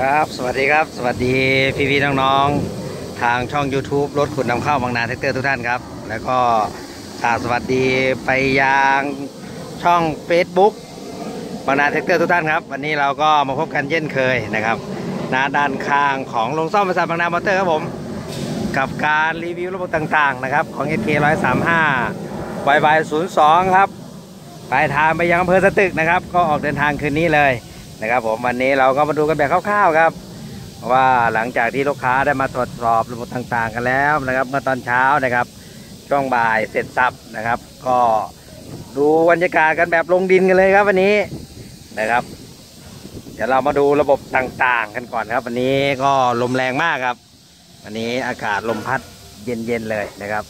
ครับ สวัสดีครับ สวัสดีพี่พี่ๆน้องๆ ทางช่อง YouTube รถขุดนำเข้าบางนาแท็กเตอร์ทุกท่านครับ แล้วก็กราบสวัสดีไปยังช่อง Facebook บางนาแท็กเตอร์ทุกท่านครับ วันนี้เราก็มาพบกันเช่นเคยนะครับนาด้านข้างของโรงซ่อมบริษัทบางนามอเตอร์ครับผม กับการรีวิวระบบต่างๆนะครับ ของ SK 135 y y 02 ครับปลายทางไปยังอำเภอสตึกนะครับ ก็ออกเดินทางคืนนี้เลย นะครับ ผมวันนี้เราก็มาดูกันแบบคร่าวๆครับ ว่าหลังจากที่ลูกค้าได้มาตรวจสอบระบบต่างๆ กันแล้วนะครับ เมื่อตอนเช้านะครับช่วงบ่ายเสร็จสับนะครับ ก็ดูบรรยากาศกันแบบลงดินกันเลยครับ วันนี้นะครับ เดี๋ยวเรามาดูระบบต่างๆ กันก่อนครับ วันนี้ก็ลมแรงมากครับ วันนี้อากาศลมพัดเย็นๆเลยนะครับ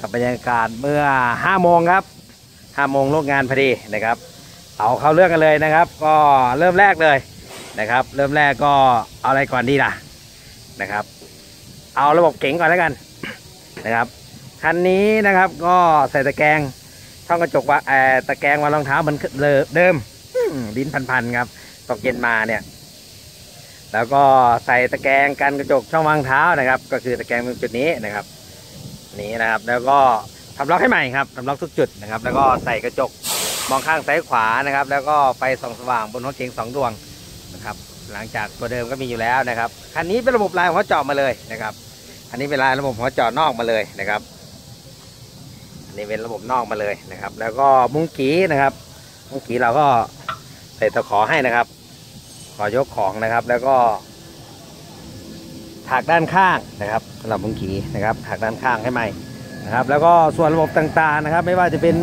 กับบรรยากาศเมื่อ5โมงครับห้าโมงโลกงานพอดีนะครับ เอาเข้าเรื่องกันเลยนะครับ ก็เริ่มแรกเลยนะครับ เริ่มแรกก็เอาอะไรก่อนดีล่ะนะครับ เอาระบบเก๋งก่อนแล้วกันนะครับคันนี้นะครับก็ใส่ตะแกรงช่องกระจกว่าแอตะแกรงวางรองเท้าเหมือนเดิมอื้อลิ้นพันๆครับตกเย็นมาเนี่ยแล้วก็ใส่ตะแกรงกันกระจกช่องวางเท้านะครับ ก็คือตะแกรงตรงจุดนี้นะครับ นี้นะครับแล้วก็ทำล็อกให้ใหม่ครับทำล็อกทุกจุดนะครับ แล้วก็ใส่กระจก มองข้างซ้ายขวานะครับ แล้วก็ไฟส่องสว่างบนรถเก๋งสองดวงนะครับ หลังจากตัวเดิมก็มีอยู่แล้วนะครับคันนี้เป็นระบบลายหัวเจาะมาเลยนะครับ อันนี้เป็นลายระบบหัวเจาะนอกมาเลยนะครับอันนี้เป็นระบบนอกมาเลยนะครับ แล้วก็มุ้งกีนะครับ มุ้งกีเราก็ใส่ตะขอให้นะครับ ขอยกของนะครับ แล้วก็ถากด้านข้างนะครับสำหรับมุ้งกีนะครับถากด้านข้างให้ใหม่นะครับ แล้วก็ส่วนระบบต่างๆนะครับ ไม่ว่าจะเป็น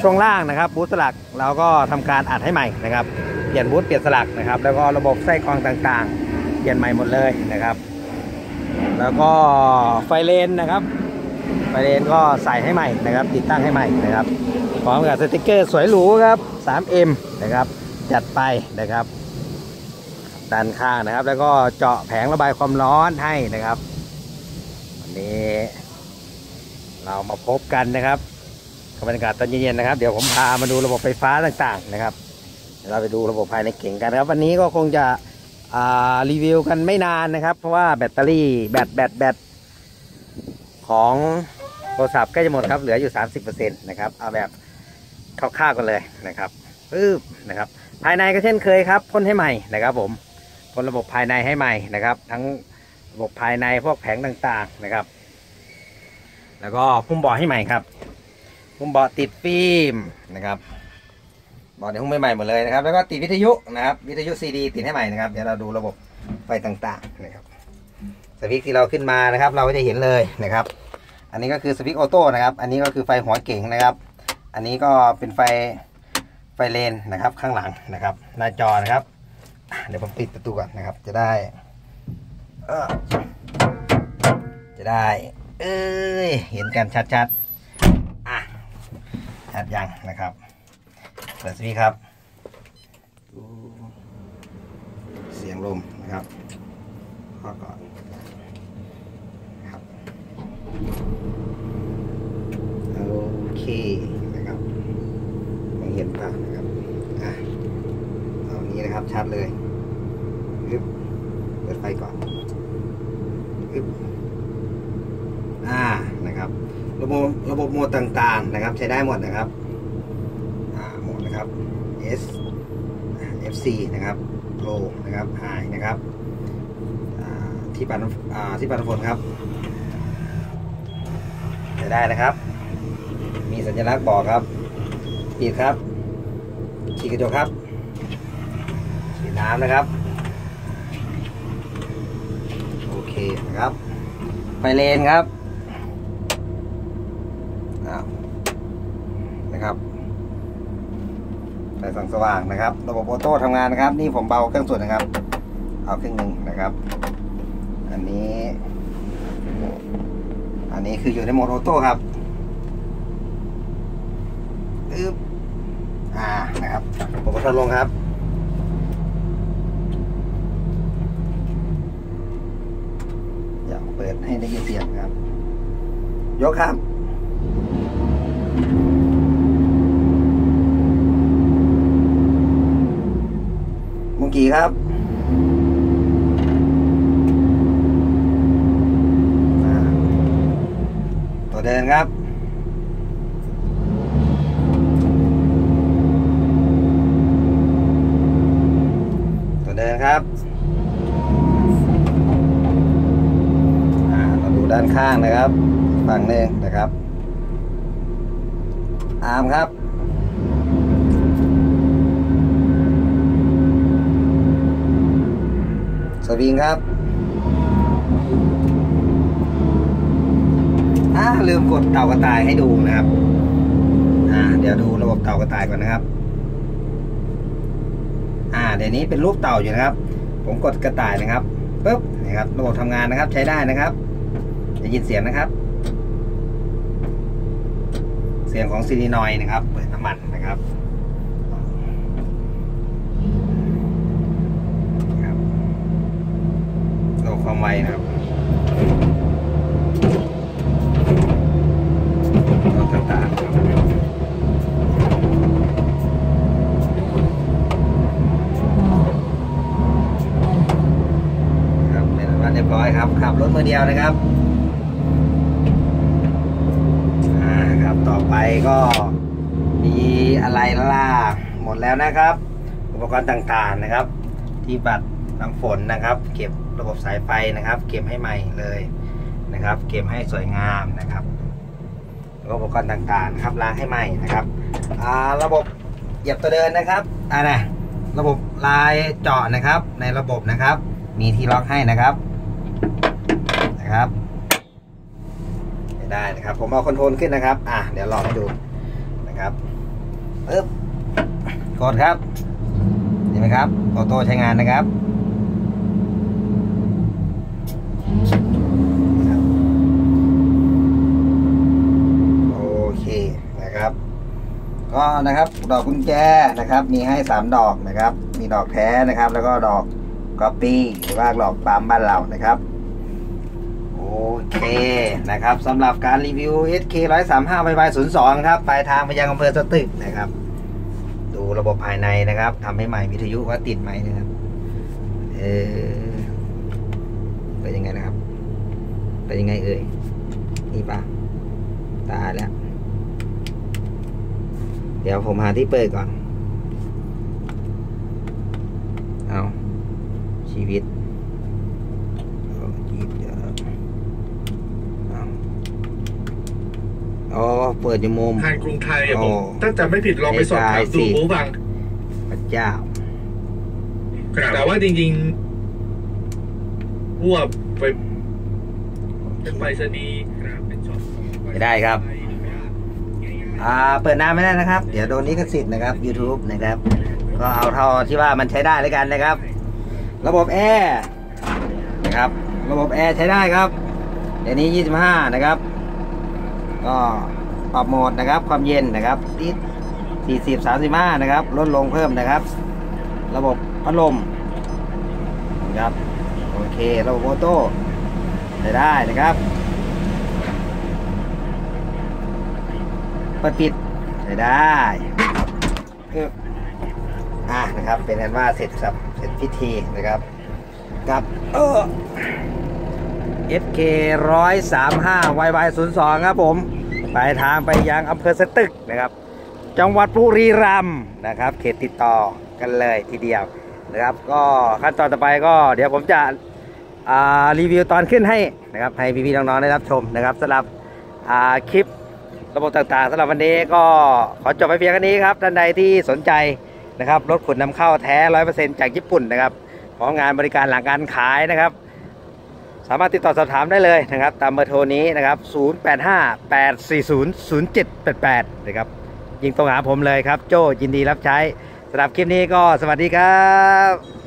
ช่วงล่างนะครับบูธสลักเราก็ทำการอัดให้ใหม่นะครับเปลี่ยนบูธเปลี่ยนสลักนะครับ แล้วก็ระบบไส้กรองต่างๆ เปลี่ยนใหม่หมดเลยนะครับ แล้วก็ไฟเลนนะครับไฟเลนก็ใส่ให้ใหม่นะครับ ติดตั้งให้ใหม่นะครับพร้อมกับสติกเกอร์สวยหรูครับ 3M นะครับ จัดไปนะครับด้านข้างนะครับ แล้วก็เจาะแผงระบายความร้อนให้นะครับ วันนี้เรามาพบกันนะครับ บรรยากาศตอนเย็นๆนะครับ เดี๋ยวผมพามาดูระบบไฟฟ้าต่างๆนะครับเราไปดูระบบภายในเก่งกันนะครับ วันนี้ก็คงจะรีวิวกันไม่นานนะครับ เพราะว่าแบตเตอรี่แบตแบตแบตของโทรศัพท์ใกล้จะหมดครับ เหลืออยู่ 30%นะครับ เอาแบบคร่าวๆกันเลยนะครับปึ๊บนะครับ ภายในก็เช่นเคยครับพ่นให้ใหม่นะครับผมพ่นระบบภายในให้ใหม่นะครับ ทั้งระบบภายในพวกแผงต่างๆนะครับ แล้วก็พุ่มบาะให้ใหม่ครับ พุ่มเบาะติดฟิล์มนะครับเบาะในหุ้มใหม่หมดเลยนะครับ แล้วก็ติดวิทยุนะครับ วิทยุซีดีติดให้ใหม่นะครับ เดี๋ยวเราดูระบบไฟต่างๆนะครับ สวิตช์ที่เราขึ้นมานะครับ เราก็จะเห็นเลยนะครับ อันนี้ก็คือสวิตช์ออโต้นะครับ อันนี้ก็คือไฟหัวเก่งนะครับ อันนี้ก็เป็นไฟไฟเลนนะครับข้างหลังนะครับหน้าจอนะครับ เดี๋ยวผมปิดประตูก่อนนะครับ จะได้จะได้ เอ้ย เห็นกันชัดๆ ชัดยังนะครับเปิดสวิตช์ครับ เสียงลมนะครับพอก่อนครับโอเคนะครับมองเห็นป่ะนะครับอะเอานี้นะครับชัดเลยปึ๊บเปิดไฟก่อนปึ๊บ อ่า นะครับ ระบบระบบโหมดต่างๆนะครับ ใช้ได้หมดนะครับโหมดนะครับ S FC นะครับ Low นะครับ High นะครับที่ปัดน้ำอ่าที่ปัดน้ำฝนครับใช้ได้นะครับ มีสัญลักษณ์บอกครับปิดครับฉีดกระจกครับฉีดน้ำนะครับ โอเคนะครับไฟเลนครับ้าวนะครับไฟส่องสว่างนะครับระบบออโต้ทำงานนะครับ นี่ผมเบาเครื่องส่วนนะครับ เอาเครึ่องหนึ่งนะครับ อันนี้ อันนี้คืออยู่ในโหมดออโต้ครับอึ๊บอ่านะครับผมก็ทดลงครับอยากเปิดให้ได้ยินเสียงครับ ยกครับ มุกีครับต่อเดินครับต่อเดินครับเราดูด้านข้างนะครับ ฝั่งหนึงนะครับ อามครับ สวิงครับอ่าลืมกดเต่ากระต่ายให้ดูนะครับ อ่า เดี๋ยวดูระบบเต่ากระต่ายก่อนนะครับ อ่า เดี๋ยวนี้เป็นรูปเต่าอยู่นะครับ ผมกดกระต่ายนะครับปุ๊บนะครับ ระบบทำงานนะครับ ใช้ได้นะครับจะยินเสียงนะครับ เสียงของซีดีนอยนะครับ เปิดน้ำมันนะครับครับระบบความไวนะครับระบบต่างๆครับครับเป็นอันเรียบร้อยครับขับรถมือเดียวนะครับ อ่าครับ ต่อไปก็มีอะไรล่ะหมดแล้วนะครับ อุปกรณ์ต่างๆนะครับ ที่บัตรน้ำฝนนะครับ เก็บระบบสายไฟนะครับ เก็บให้ใหม่เลยนะครับ เก็บให้สวยงามนะครับอุปกรณ์ต่างๆครับล้างให้ใหม่นะครับระบบเหยียบตัวเดินนะครับอ่านะระบบลายเจาะนะครับ ในระบบนะครับ มีที่ล็อกให้นะครับนะครับ ได้นะครับ ผมเอาคอนโทรลขึ้นนะครับ อะเดี๋ยวลองให้ดูนะครับปึ๊บกดครับเห็นไหมครับออโต้ใช้งานนะครับโอเคนะครับ ก็นะครับดอกกุญแจนะครับ มีให้สามดอกนะครับ มีดอกแท้นะครับ แล้วก็ดอกก๊อปปี้หรือว่าดอกปั๊มบ้านเรานะครับ เคนะครับสำหรับการรีวิว SK 135 y y 02 ครับ ปลายทางไปยังอำเภอสตึกนะครับ ดูระบบภายในนะครับทำให้ใหม่วิทยุว่าติดไหมนะครับ เออเป็นยังไงนะครับ เป็นยังไงเอ่ย นี่ปะตายแล้ว เดี๋ยวผมหาที่เปิดก่อน เอาชีวิตเอาหยิบเดี๋ยวเอาอ๋อ เปิดอยู่มุมทางกรุงไทยอะโอ้ผมตั้งแต่ไม่ผิดลองไปสอบถามเสีดูยดายสิหูฟังพระเจ้า แต่ว่าจริงๆพวกไปเป็นไปรษณีย์เป็นช็อปไม่ได้ครับ อ่า เปิดน้ำไม่ได้นะครับ เดี๋ยวโดนลิขสิทธิ์นะครับ YouTube นะครับ ก็เอาเท่าที่ว่ามันใช้ได้แล้วกันนะครับ ระบบแอร์นะครับ ระบบแอร์ใช้ได้ครับเดี๋ยวนี้ 25 นะครับ ก็ ปรับโหมดนะครับ ความเย็นนะครับติด40 35นะครับ ลดลงเพิ่มนะครับ ระบบพัดลมนะครับโอเคระบบออโต้ใช้ได้นะครับเปิดปิดใช้ได้อออะนะครับ เป็นอันว่าเสร็จสับเสร็จพิธีนะครับ กับเออ SK 135 YY 02 ครับผม ปลายทางไปยังอำเภอสตึกนะครับ จังหวัดบุรีรัมย์นะครับ เขตติดต่อกันเลยทีเดียวนะครับ ก็ขั้นตอนต่อไปก็เดี๋ยวผมจะรีวิวตอนขึ้นให้นะครับให้พี่ๆน้องๆได้รับชมนะครับสำหรับคลิประบบต่างๆสำหรับวันนี้ก็ขอจบไปเพียงแค่นี้ครับท่านใดที่สนใจนะครับรถขุนนำเข้าแท้ร้อยเปอร์เซ็นต์จากญี่ปุ่นนะครับพร้อมงานบริการหลังการขายนะครับ สามารถติดต่อสอบถามได้เลยนะครับ ตามเบอร์โทรนี้นะครับ 0858400788 นะครับ ยิงตรงหาผมเลยครับ โจยินดีรับใช้สำหรับคลิปนี้ก็สวัสดีครับ